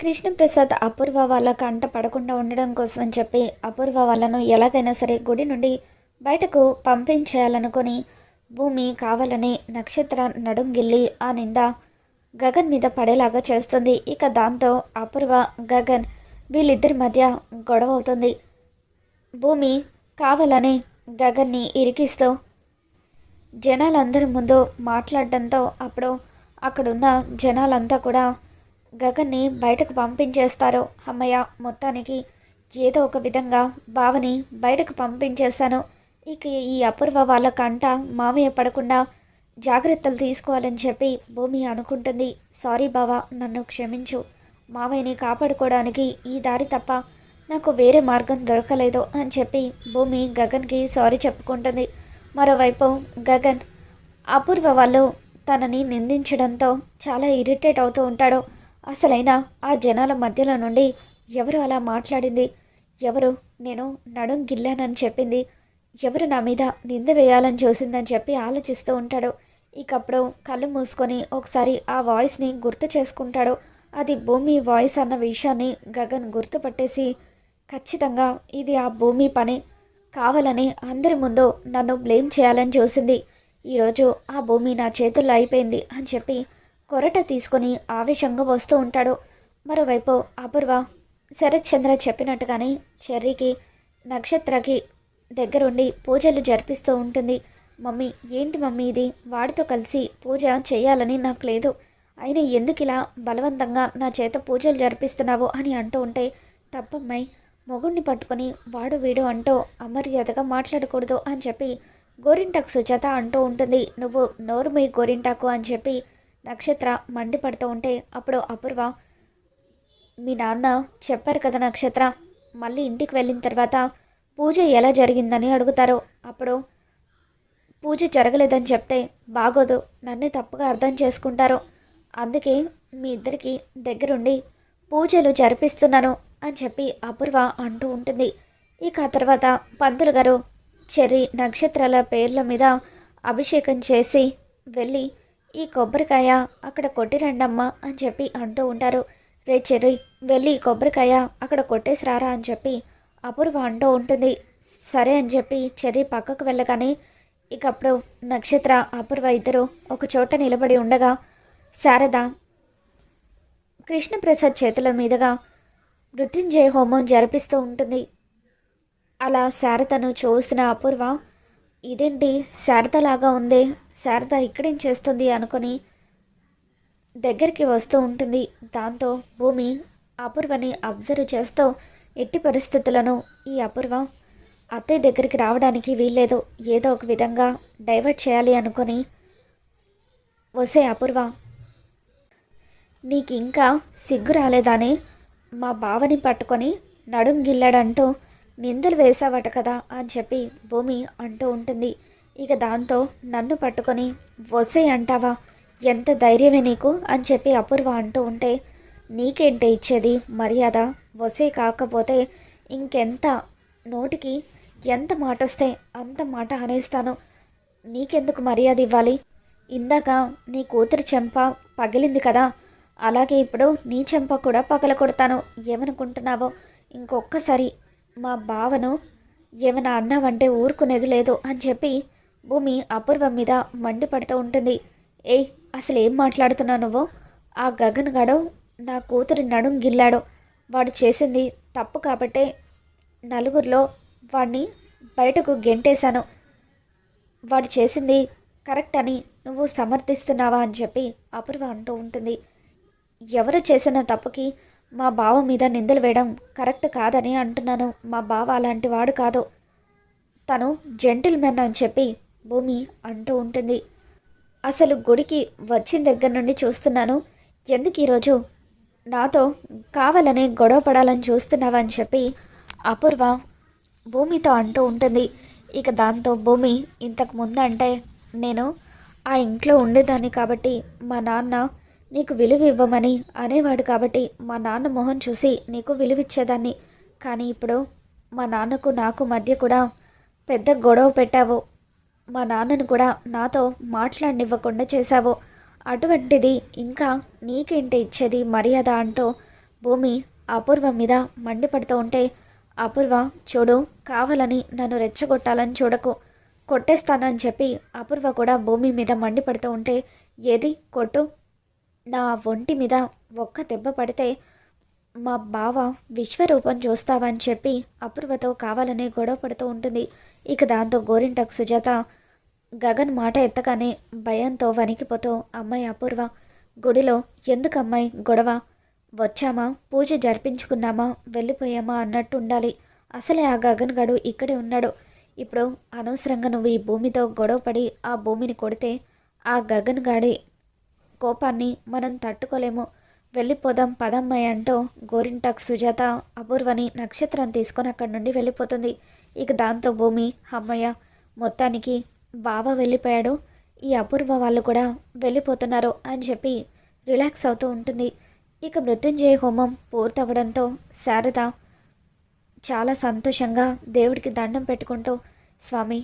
కృష్ణప్రసాద్ అపూర్వ వాళ్ళ కంట పడకుండా ఉండడం కోసం అని చెప్పి అపూర్వ వాళ్ళను ఎలాగైనా సరే గుడి నుండి బయటకు పంపించేయాలనుకొని భూమి కావాలని నక్షత్ర నడుంగిల్లి ఆ నింద గగన్ మీద పడేలాగా చేస్తుంది. ఇక దాంతో అపూర్వ గగన్ వీళ్ళిద్దరి మధ్య గొడవ అవుతుంది. భూమి కావాలని గగన్ని ఇరికిస్తూ జనాలందరి ముందు మాట్లాడడంతో అప్పుడు అక్కడున్న జనాలంతా కూడా గగన్ని బయటకు పంపించేస్తారు? అమ్మయ్య మొత్తానికి ఏదో ఒక విధంగా బావని బయటకు పంపించేస్తాను ఇక ఈ అపూర్వ వాళ్ళ కంట మామయ్య పడకుండా జాగ్రత్తలు తీసుకోవాలని చెప్పి భూమి అనుకుంటుంది. సారీ బావా నన్ను క్షమించు. మామయ్యని కాపాడుకోవడానికి ఈ దారి తప్ప నాకు వేరే మార్గం దొరకలేదు అని చెప్పి భూమి గగన్కి సారీ చెప్పుకుంటుంది. మరోవైపు గగన్ అపూర్వ వాళ్ళు తనని నిందించడంతో చాలా ఇరిటేట్ అవుతూ ఉంటాడు. అసలైన ఆ జనాల మధ్యలో నుండి ఎవరు అలా మాట్లాడింది? ఎవరు నేను నడుం గిల్లానని చెప్పింది? ఎవరు నా మీద నింద వేయాలని చూసిందని చెప్పి ఆలోచిస్తూ ఉంటాడు. ఇకప్పుడు కళ్ళు మూసుకొని ఒకసారి ఆ వాయిస్ని గుర్తు చేసుకుంటాడు. అది భూమి వాయిస్ అన్న విషయాన్ని గగన్ గుర్తుపట్టేసి ఖచ్చితంగా ఇది ఆ భూమి పని. కావాలని అందరి ముందు నన్ను బ్లేమ్ చేయాలని చూసింది. ఈరోజు ఆ భూమి నా చేతుల్లో అయిపోయింది అని చెప్పి కొరట తీసుకొని ఆవేశంగా వస్తూ ఉంటాడు. మరోవైపు అపూర్వ శరత్ చంద్ర చెప్పినట్టుగానే చెర్రీకి నక్షత్రకి దగ్గరుండి పూజలు జరిపిస్తూ ఉంటుంది. మమ్మీ ఏంటి మమ్మీ ఇది? వాడితో కలిసి పూజ చేయాలని నాకు లేదు. అయినా ఎందుకు ఇలా బలవంతంగా నా చేత పూజలు జరిపిస్తున్నావు అని అంటూ ఉంటే తప్పమ్మాయి. మొగుణ్ణి పట్టుకొని వాడు వీడు అంటూ అమర్యాదగా మాట్లాడకూడదు అని చెప్పి గోరింటాకు సుజాత అంటూ ఉంటుంది. నువ్వు నోరు మీ గోరింటాకు అని చెప్పి నక్షత్ర మండిపడుతూ ఉంటే అప్పుడు అపూర్వ మీ నాన్న చెప్పారు కదా నక్షత్ర మళ్ళీ ఇంటికి వెళ్ళిన తర్వాత పూజ ఎలా జరిగిందని అడుగుతారు. అప్పుడు పూజ జరగలేదని చెప్తే బాగోదు నన్ను తప్పుగా అర్థం చేసుకుంటారు. అందుకే మీ ఇద్దరికి దగ్గరుండి పూజలు జరిపిస్తున్నాను అని చెప్పి అపూర్వ అంటూ ఉంటుంది. ఇక ఆ తర్వాత పంతులు గారు చెర్రి నక్షత్రాల పేర్ల మీద అభిషేకం చేసి వెళ్ళి ఈ కొబ్బరికాయ అక్కడ కొట్టిరండమ్మా అని చెప్పి అంటూ ఉంటారు. రే చెర్రి వెళ్ళి ఈ కొబ్బరికాయ అక్కడ కొట్టేసిరారా అని చెప్పి అపూర్వ అంటూ ఉంటుంది. సరే అని చెప్పి చెర్రి పక్కకు వెళ్ళగానే ఇక అప్పుడు నక్షత్ర అపూర్వ ఇద్దరు ఒక చోట నిలబడి ఉండగా శారద కృష్ణప్రసాద్ చేతుల మీదుగా మృత్యుంజయ హోమం జరిపిస్తూ ఉంటుంది. అలా శారదను చూసిన అపూర్వ ఇదేంటి శారదలాగా ఉందే? శారద ఇక్కడేం చేస్తుంది అనుకొని దగ్గరికి వస్తూ ఉంటుంది. దాంతో భూమి అపూర్వని అబ్జర్వ్ చేస్తూ ఎట్టి పరిస్థితులను ఈ అపూర్వ అత్తయ్య దగ్గరికి రావడానికి వీల్లేదు. ఏదో ఒక విధంగా డైవర్ట్ చేయాలి అనుకొని వసే అపూర్వ. నీకు ఇంకా సిగ్గు రాలేదని? మా బావని పట్టుకొని నడుం గిల్లాడంటూ నిందలు వేసావట కదా అని చెప్పి భూమి అంటూ ఉంటుంది. ఇక దాంతో నన్ను పట్టుకొని వసే అంటావా? ఎంత ధైర్యమే నీకు? అని చెప్పి అపూర్వ అంటూ ఉంటే నీకేంటే ఇచ్చేది మర్యాద? వసే కాకపోతే ఇంకెంత నోటికి ఎంత మాట వస్తే అంత మాట అనేస్తాను. నీకెందుకు మర్యాద ఇవ్వాలి? ఇందాక నీ కూతురు చెంప పగిలింది కదా అలాగే ఇప్పుడు నీ చెంప కూడా పగల కొడతాను ఏమనుకుంటున్నావో? ఇంకొక్కసారి మా బావను ఏమైనా అన్నావంటే ఊరుకునేది లేదు అని చెప్పి భూమి అపూర్వం మీద మండిపడుతూ ఉంటుంది. ఏయ్ అసలు ఏం మాట్లాడుతున్నావు నువ్వు? ఆ గగన్ గడు నా కూతురి నడుం గిల్లాడు. వాడు చేసింది తప్పు కాబట్టే నలుగురిలో వాడిని బయటకు గెంటేశాను. వాడు చేసింది కరెక్ట్ అని నువ్వు సమర్థిస్తున్నావా అని చెప్పి అపూర్వ అంటూ ఉంటుంది. ఎవరు చేసిన తప్పుకి మా బావ మీద నిందలు వేయడం కరెక్ట్ కాదని అంటున్నాను. మా బావ అలాంటి వాడు కాదు. తను జెంటిల్మెన్ అని చెప్పి భూమి అంటూ ఉంటుంది. అసలు గుడికి వచ్చిన దగ్గర నుండి చూస్తున్నాను. ఎందుకు ఈరోజు? నాతో కావాలని గొడవ పడాలని చూస్తున్నావని చెప్పి అపూర్వ భూమితో అంటూ ఉంటుంది. ఇక దాంతో భూమి ఇంతకు ముందు అంటే నేను ఆ ఇంట్లో ఉండేదాన్ని కాబట్టి మా నాన్న నీకు విలువ ఇవ్వమని అనేవాడు కాబట్టి మా నాన్న మొహం చూసి నీకు విలువిచ్చేదాన్ని కానీ ఇప్పుడు మా నాన్నకు నాకు మధ్య కూడా పెద్ద గొడవ పెట్టావు. మా నాన్నను కూడా నాతో మాట్లాడనివ్వకుండా చేశావు. అటువంటిది ఇంకా నీకేంటి ఇచ్చేది మర్యాద అంటూ భూమి అపూర్వ మీద మండిపడుతూ ఉంటే అపూర్వ చూడు కావాలని నన్ను రెచ్చగొట్టాలని చూడకు. కొట్టేస్తానని చెప్పి అపూర్వ కూడా భూమి మీద మండిపడుతూ ఉంటే ఏది కొట్టు? నా ఒంటి మీద ఒక్క దెబ్బ పడితే మా బావ విశ్వరూపం చూస్తావని చెప్పి అపూర్వతో కావాలనే గొడవ పడుతూ ఉంటుంది. ఇక దాంతో గోరింటకు సుజాత గగన్ మాట ఎత్తగానే భయంతో వణికిపోతూ అమ్మాయి అపూర్వ గుడిలో ఎందుకమ్మాయి గొడవ? వచ్చామా? పూజ జరిపించుకున్నామా? వెళ్ళిపోయామా? అన్నట్టు ఉండాలి. అసలే ఆ గగన్ గడు ఇక్కడే ఉన్నాడు. ఇప్పుడు అనవసరంగా నువ్వు ఈ భూమితో గొడవపడి ఆ భూమిని కొడితే ఆ గగన్ గాడి కోపాన్ని మనం తట్టుకోలేము. వెళ్ళిపోదాం పదమ్మాయి అంటూ గోరింటాక్ సుజాత అపూర్వని నక్షత్రం తీసుకొని అక్కడి నుండి వెళ్ళిపోతుంది. ఇక దాంతో భూమి అమ్మయ్య మొత్తానికి బావ వెళ్ళిపోయాడు. ఈ అపూర్వ వాళ్ళు కూడా వెళ్ళిపోతున్నారు అని చెప్పి రిలాక్స్ అవుతూ ఉంటుంది. ఇక మృత్యుంజయ హోమం పూర్తవడంతో శారద చాలా సంతోషంగా దేవుడికి దండం పెట్టుకుంటూ స్వామి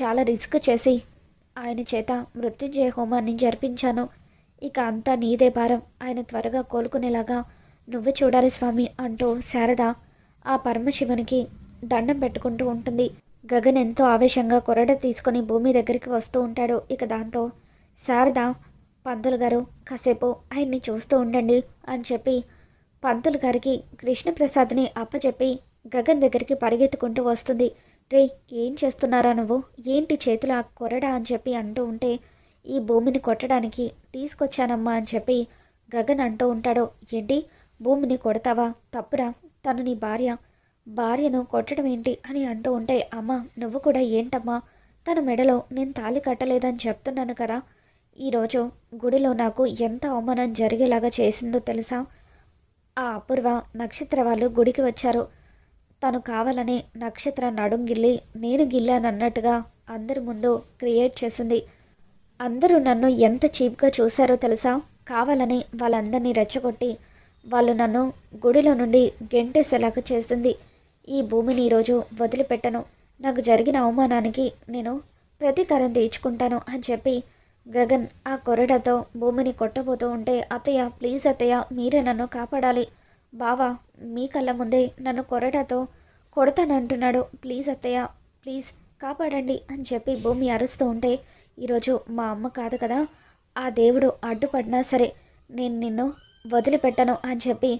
చాలా రిస్క్ చేసి ఆయన చేత మృత్యుంజయ హోమాన్ని జరిపించాను. ఇక అంతా నీదే భారం. ఆయన త్వరగా కోలుకునేలాగా నువ్వు చూడాలి స్వామి అంటూ శారద ఆ పరమశివునికి దండం పెట్టుకుంటూ ఉంటుంది. గగన్ ఎంతో ఆవేశంగా కొరడ తీసుకొని భూమి దగ్గరికి వస్తూ ఉంటాడు. ఇక దాంతో శారద పంతులు గారు కాసేపు ఆయన్ని చూస్తూ ఉండండి అని చెప్పి పంతులు గారికి కృష్ణప్రసాద్ని అప్పచెప్పి గగన్ దగ్గరికి పరిగెత్తుకుంటూ వస్తుంది. రే ఏం చేస్తున్నారా నువ్వు? ఏంటి చేతులు ఆ కొరడా? అని చెప్పి అంటూ ఉంటే ఈ భూమిని కొట్టడానికి తీసుకొచ్చానమ్మా అని చెప్పి గగన్ అంటూ ఉంటాడు. ఏంటి? భూమిని కొడతావా? తప్పురా? తను నీ భార్య. భార్యను కొట్టడం ఏంటి అని అంటూ ఉంటే అమ్మ నువ్వు కూడా ఏంటమ్మా? తన మెడలో నేను తాళి కట్టలేదని చెప్తున్నాను కదా. ఈరోజు గుడిలో నాకు ఎంత అవమానం జరిగేలాగా చేసిందో తెలుసా? ఆ అపూర్వ నక్షత్ర వాళ్ళు గుడికి వచ్చారు. తను కావాలని నక్షత్ర నడుం గిల్లి నేను గిల్లానన్నట్టుగా అందరి ముందు క్రియేట్ చేసింది. అందరూ నన్ను ఎంత చీప్గా చూశారో తెలుసా? కావాలని వాళ్ళందరినీ రెచ్చగొట్టి వాళ్ళు నన్ను గుడిలో నుండి గెంటేసేలాగా చేసింది. ఈ భూమిని ఈరోజు వదిలిపెట్టను. నాకు జరిగిన అవమానానికి నేను ప్రతీకారం తీర్చుకుంటాను అని చెప్పి గగన్ ఆ కొరడతో భూమిని కొట్టబోతూ ఉంటే అత్తయ్య ప్లీజ్ అత్తయ్య మీరే నన్ను కాపాడాలి. బావా మీ కళ్ళ ముందే నన్ను కొరడతో కొడతానంటున్నాడు ప్లీజ్ అత్తయ్య ప్లీజ్ కాపాడండి అని చెప్పి భూమి అరుస్తూ ఉంటే ఈరోజు మా అమ్మ కాదు కదా ఆ దేవుడు అడ్డుపడినా సరే నేను నిన్ను వదిలిపెట్టను అని చెప్పి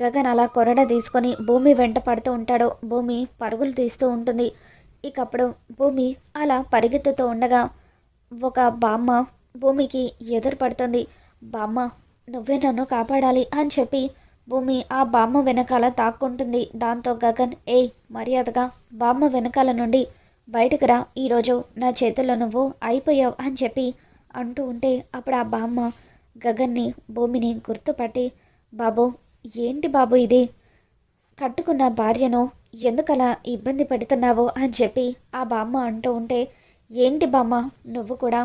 గగన్ అలా కొరడ తీసుకొని భూమి వెంట పడుతూ ఉంటాడు. భూమి పరుగులు తీస్తూ ఉంటుంది. ఇకప్పుడు భూమి అలా పరిగెత్తుతూ ఉండగా ఒక బామ్మ భూమికి ఎదురు పడుతుంది. బామ్మ నువ్వే నన్ను కాపాడాలి అని చెప్పి భూమి ఆ బామ్మ వెనకాల తాక్కుంటుంది. దాంతో గగన్ ఏ మర్యాదగా బామ్మ వెనకాల నుండి బయటకు రా. ఈరోజు నా చేతుల్లో నువ్వు అయిపోయావు అని చెప్పి అంటూ ఉంటే అప్పుడు ఆ బామ్మ గగన్ని భూమిని గుర్తుపట్టి బాబు ఏంటి బాబు ఇది? కట్టుకున్న భార్యను ఎందుకలా ఇబ్బంది పెడుతున్నావో? అని చెప్పి ఆ బామ్మ అంటూ ఉంటే ఏంటి బామ్మ నువ్వు కూడా?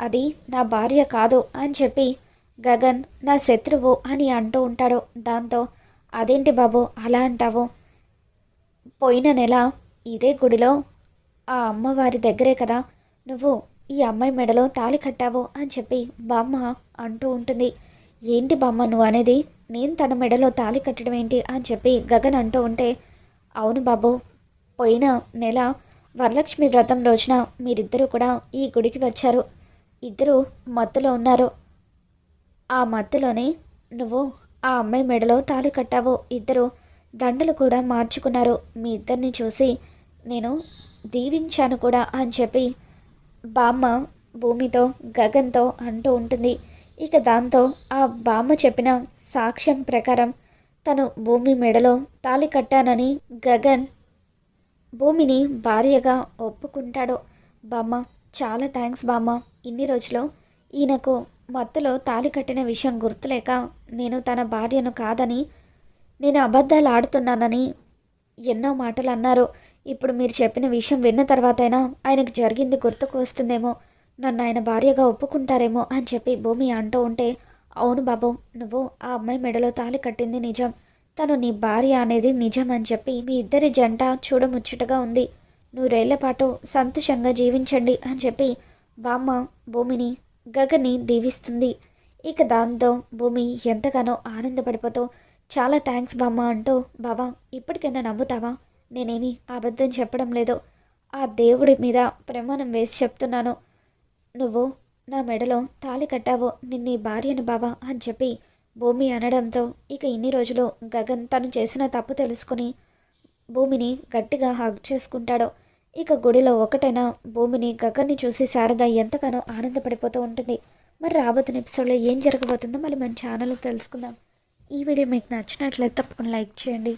అది నా భార్య కాదు అని చెప్పి గగన్ నా శత్రువు అని అంటూ ఉంటాడు. దాంతో అదేంటి బాబు అలా అంటావు? పోయిన నెల ఇదే గుడిలో ఆ అమ్మవారి దగ్గరే కదా నువ్వు ఈ అమ్మాయి మెడలో తాళి కట్టావు అని చెప్పి బామ్మ అంటూ ఉంటుంది. ఏంటి బామ్మ నువ్వు అనేది? నేను తన మెడలో తాళి కట్టడం ఏంటి అని చెప్పి గగన్ అంటూ ఉంటే అవును బాబు. పోయిన నెల వరలక్ష్మి వ్రతం రోజున మీరిద్దరూ కూడా ఈ గుడికి వచ్చారు. ఇద్దరు మత్తులో ఉన్నారు. ఆ మత్తులోనే నువ్వు ఆ అమ్మాయి మెడలో తాళి కట్టావు. ఇద్దరు దండలు కూడా మార్చుకున్నారు. మీ ఇద్దరిని చూసి నేను దీవించాను కూడా అని చెప్పి బామ్మ భూమితో గగన్తో అంటూ ఉంటుంది. ఇక దాంతో ఆ బామ్మ చెప్పిన సాక్ష్యం ప్రకారం తను భూమి మెడలో తాళి కట్టానని గగన్ భూమిని భార్యగా ఒప్పుకుంటాడు. బామ్మ చాలా థ్యాంక్స్ బామ్మ. ఇన్ని రోజులు ఈయనకు మత్తులో తాలి కట్టిన విషయం గుర్తులేక నేను తన భార్యను కాదని నేను అబద్ధాలు ఆడుతున్నానని ఎన్నో మాటలు అన్నారు. ఇప్పుడు మీరు చెప్పిన విషయం విన్న తర్వాతైనా ఆయనకు జరిగింది గుర్తుకు వస్తుందేమో. నన్ను ఆయన భార్యగా ఒప్పుకుంటారేమో అని చెప్పి భూమి అంటూ ఉంటే అవును బాబు నువ్వు ఆ అమ్మాయి మెడలో తాలి కట్టింది నిజం. తను నీ భార్య అనేది నిజం అని చెప్పి మీ ఇద్దరి జంట చూడముచ్చటగా ఉంది. నూరేళ్ళ పాటు సంతోషంగా జీవించండి అని చెప్పి బామ్మ భూమిని గగని దీవిస్తుంది. ఇక దాంతో భూమి ఎంతగానో ఆనందపడిపోతూ చాలా థ్యాంక్స్ బామ్మ అంటూ బావా ఇప్పటికైనా నమ్ముతావా నేనేమి అబద్ధం చెప్పడం లేదు. ఆ దేవుడి మీద ప్రమాణం వేసి చెప్తున్నాను. నువ్వు నా మెడలో తాళి కట్టావు నిన్నీ భార్యను బావా అని చెప్పి భూమి అనడంతో ఇక ఇన్ని రోజులు గగన్ తను చేసిన తప్పు తెలుసుకుని భూమిని గట్టిగా హగ్ చేసుకుంటాడు. ఇక గుడిలో ఒకటైనా భూమిని గగన్ని చూసి శారద ఎంతగానో ఆనందపడిపోతూ ఉంటుంది. మరి రాబోతున్న ఎపిసోడ్లో ఏం జరగబోతుందో మళ్ళీ మన ఛానల్లో తెలుసుకుందాం. ఈ వీడియో మీకు నచ్చినట్లయితే తప్పకుండా లైక్ చేయండి.